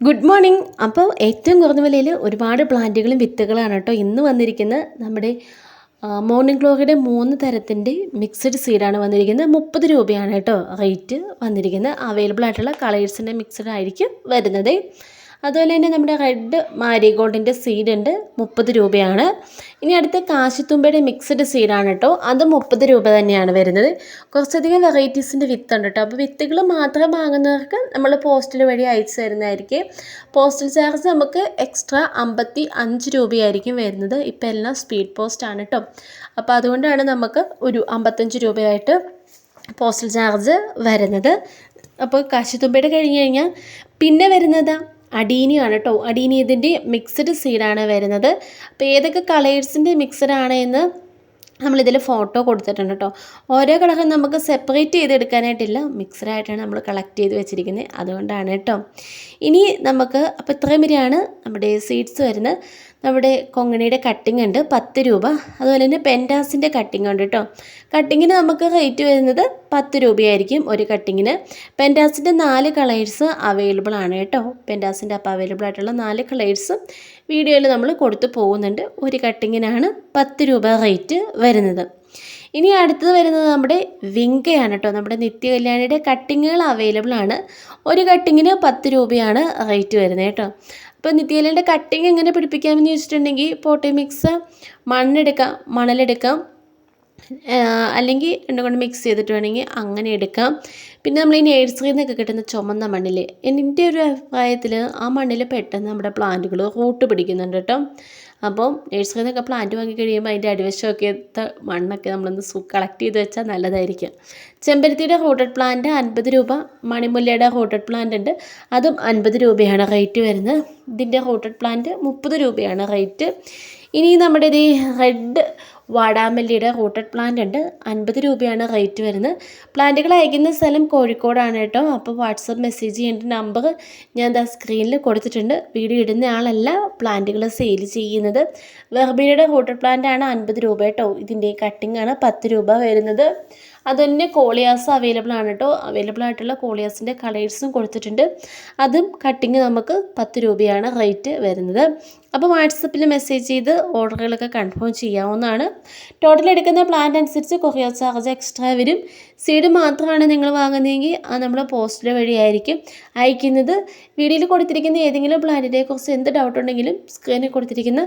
Good morning അപ്പോൾ ഏറ്റവും കുറഞ്ഞ വിലയിൽ ഒരുപാട് പ്ലാന്റുകളും വിത്തുകളാണ് കേട്ടോ ഇന്ന് വന്നിരിക്കുന്ന നമ്മുടെ മോർണിംഗ് ഗ്ലോറിയുടെ മൂന്ന് തരത്തിന്റെ മിക്സഡ് സീഡാണ് വന്നിരിക്കുന്നത്. മുപ്പത് രൂപയാണ് കേട്ടോ റേറ്റ് വന്നിരിക്കുന്നത്. അവൈലബിൾ ആയിട്ടുള്ള കളേഴ്സിന്റെ മിക്സഡ് ആയിരിക്കും വരുന്നത്. അതുപോലെ തന്നെ നമ്മുടെ റെഡ് മാരിഗോൾഡിന്റെ സീഡ് ഉണ്ട്. മുപ്പത് രൂപയാണ്. ഇനി അടുത്ത കാശിത്തുമ്പയുടെ മിക്സഡ് സീഡാണ് കേട്ടോ. അത് മുപ്പത് രൂപ തന്നെയാണ് വരുന്നത്. കുറച്ചധികം വെറൈറ്റീസിന്റെ വിത്ത് ഉണ്ട് കേട്ടോ. അപ്പോൾ വിത്തുകൾ മാത്രം വാങ്ങുന്നവർക്ക് നമ്മൾ പോസ്റ്റൽ വഴി അയച്ചു തരുന്നതായിരിക്കും. പോസ്റ്റൽ ചാർജ് നമുക്ക് എക്സ്ട്രാ അമ്പത്തി അഞ്ച് രൂപയായിരിക്കും വരുന്നത്. ഇപ്പോൾ എല്ലാം സ്പീഡ് പോസ്റ്റാണ് കേട്ടോ. അപ്പോൾ അതുകൊണ്ടാണ് നമുക്ക് ഒരു അമ്പത്തഞ്ച് രൂപയായിട്ട് പോസ്റ്റൽ ചാർജ് വരുന്നത്. അപ്പോൾ കാശിത്തുമ്പയുടെ കഴിഞ്ഞ് കഴിഞ്ഞാൽ പിന്നെ വരുന്നത് അടീനിയാണ് കേട്ടോ അടീനി ഇതിന്റെ മിക്സഡ് സീഡാണ് വരുന്നത്. അപ്പോൾ ഏതൊക്കെ കളേഴ്സിന്റെ മിക്സഡാണ് എന്ന് നമ്മളിതിൽ ഫോട്ടോ കൊടുത്തിട്ടുണ്ട് കേട്ടോ ഓരോ കളറും നമുക്ക് സെപ്പറേറ്റ് ചെയ്തെടുക്കാനായിട്ടില്ല. മിക്സഡായിട്ടാണ് നമ്മൾ കളക്ട് ചെയ്ത് വെച്ചിരിക്കുന്നത് അതുകൊണ്ടാണ് കേട്ടോ ഇനി നമുക്ക് അപ്പോൾ ഇത്രയും വരെയാണ് നമ്മുടെ സീഡ്സ് വരുന്നത്. നമ്മുടെ കൊങ്ങണിയുടെ കട്ടിംഗ് ഉണ്ട്. പത്ത് രൂപ. അതുപോലെ തന്നെ പെന്റാസിന്റെ കട്ടിംഗ് ഉണ്ട് കേട്ടോ കട്ടിങ്ങിന് നമുക്ക് റേറ്റ് വരുന്നത് പത്ത് രൂപയായിരിക്കും ഒരു കട്ടിങ്ങിന് പെന്റാസിന്റെ നാല് കളേഴ്സ് അവൈലബിൾ ആണ് കേട്ടോ പെന്റാസിന്റെ അപ്പം അവൈലബിൾ ആയിട്ടുള്ള നാല് കളേഴ്സും വീഡിയോയിൽ നമ്മൾ കൊടുത്തു പോകുന്നുണ്ട്. ഒരു കട്ടിങ്ങിനാണ് പത്ത് രൂപ റേറ്റ് വരുന്നത്. ഇനി അടുത്തത് വരുന്നത് നമ്മുടെ വിങ്കയാണ് കേട്ടോ നമ്മുടെ നിത്യകല്യാണിയുടെ കട്ടിങ്ങുകൾ അവൈലബിൾ ആണ്. ഒരു കട്ടിങ്ങിന് പത്ത് രൂപയാണ് റേറ്റ് വരുന്നത് കേട്ടോ അപ്പോൾ നിത്യകല്യാണിയുടെ കട്ടിങ് എങ്ങനെ പിടിപ്പിക്കാമെന്ന് ചോദിച്ചിട്ടുണ്ടെങ്കിൽ പോട്ടി മിക്സ് മണ്ണെടുക്കാം മണലെടുക്കാം. അല്ലെങ്കിൽ രണ്ടും കൊണ്ട് മിക്സ് ചെയ്തിട്ട് വേണമെങ്കിൽ അങ്ങനെ എടുക്കാം. പിന്നെ നമ്മൾ ഈ നേഴ്സറിയിൽ നിന്നൊക്കെ കിട്ടുന്ന ചുമന്ന മണ്ണിൽ എന്റെ ഒരു അഭിപ്രായത്തിൽ ആ മണ്ണിൽ പെട്ടെന്ന് നമ്മുടെ പ്ലാന്റുകൾ റൂട്ട് പിടിക്കുന്നുണ്ട് കേട്ടോ. അപ്പം നേഴ്സറിയിൽ നിന്നൊക്കെ പ്ലാന്റ് വാങ്ങി കഴിയുമ്പോൾ അതിന്റെ അടിവശമൊക്കെ മണ്ണൊക്കെ നമ്മളൊന്ന് സു കളക്ട് ചെയ്ത് വെച്ചാൽ നല്ലതായിരിക്കും. ചെമ്പരത്തിയുടെ റൂട്ടഡ് പ്ലാന്റ് അൻപത് രൂപ മണിമുല്ലയുടെ റൂട്ടഡ് പ്ലാന്റ് ഉണ്ട്. അതും അൻപത് രൂപയാണ് റേറ്റ് വരുന്നത്. ഇതിന്റെ റൂട്ടഡ് പ്ലാന്റ് മുപ്പത് രൂപയാണ് റേറ്റ് ഇനി നമ്മുടെ ഇത് റെഡ് വാടാമല്ലിയുടെ റൂട്ടഡ് പ്ലാന്റ് ഉണ്ട്. അൻപത് രൂപയാണ് റേറ്റ് വരുന്നത്. പ്ലാന്റുകൾ അയക്കുന്ന സ്ഥലം കോഴിക്കോടാണ് കേട്ടോ. അപ്പോൾ വാട്സപ്പ് മെസ്സേജ് ചെയ്യേണ്ട നമ്പർ ഞാൻ ദാ സ്ക്രീനിൽ കൊടുത്തിട്ടുണ്ട്. വീഡിയോ ഇടുന്ന ആളല്ല പ്ലാന്റുകൾ സെയിൽ ചെയ്യുന്നത്. വെർബിയുടെ റൂട്ടഡ് പ്ലാന്റ് ആണ് അൻപത് രൂപ കേട്ടോ. ഇതിന്റെ കട്ടിംഗ് ആണ് പത്ത് രൂപ വരുന്നത്. അതുതന്നെ കോളിയാസ് അവൈലബിൾ ആണ് കേട്ടോ അവൈലബിൾ ആയിട്ടുള്ള കോളിയാസിന്റെ കളേഴ്സും കൊടുത്തിട്ടുണ്ട്. അതും കട്ടിങ് നമുക്ക് പത്ത് രൂപയാണ് റേറ്റ് വരുന്നത്. അപ്പോൾ വാട്സപ്പിൽ മെസ്സേജ് ചെയ്ത് ഓർഡറുകളൊക്കെ കൺഫേം ചെയ്യാവുന്നതാണ്. ടോട്ടൽ എടുക്കുന്ന പ്ലാൻ അനുസരിച്ച് കൊറിയർ ചാർജ് എക്സ്ട്രാ വരും. സീഡ് മാത്രമാണ് നിങ്ങൾ വാങ്ങുന്നതെങ്കിൽ അത് നമ്മൾ പോസ്റ്റിൽ വഴിയായിരിക്കും അയക്കുന്നത് വീഡിയോയിൽ കൊടുത്തിരിക്കുന്ന ഏതെങ്കിലും പ്ലാനിനെ കുറിച്ച് എന്ത് ഡൗട്ട് ഉണ്ടെങ്കിലും സ്ക്രീനിൽ കൊടുത്തിരിക്കുന്ന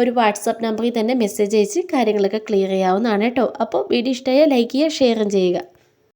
ഒരു വാട്സപ്പ് നമ്പറിൽ തന്നെ മെസ്സേജ് അയച്ച് കാര്യങ്ങളൊക്കെ ക്ലിയർ ചെയ്യാവുന്നതാണ് കേട്ടോ അപ്പോൾ വീഡിയോ ഇഷ്ടമായ ലൈക്ക് ചെയ്യുക ഷെയറും ചെയ്യുക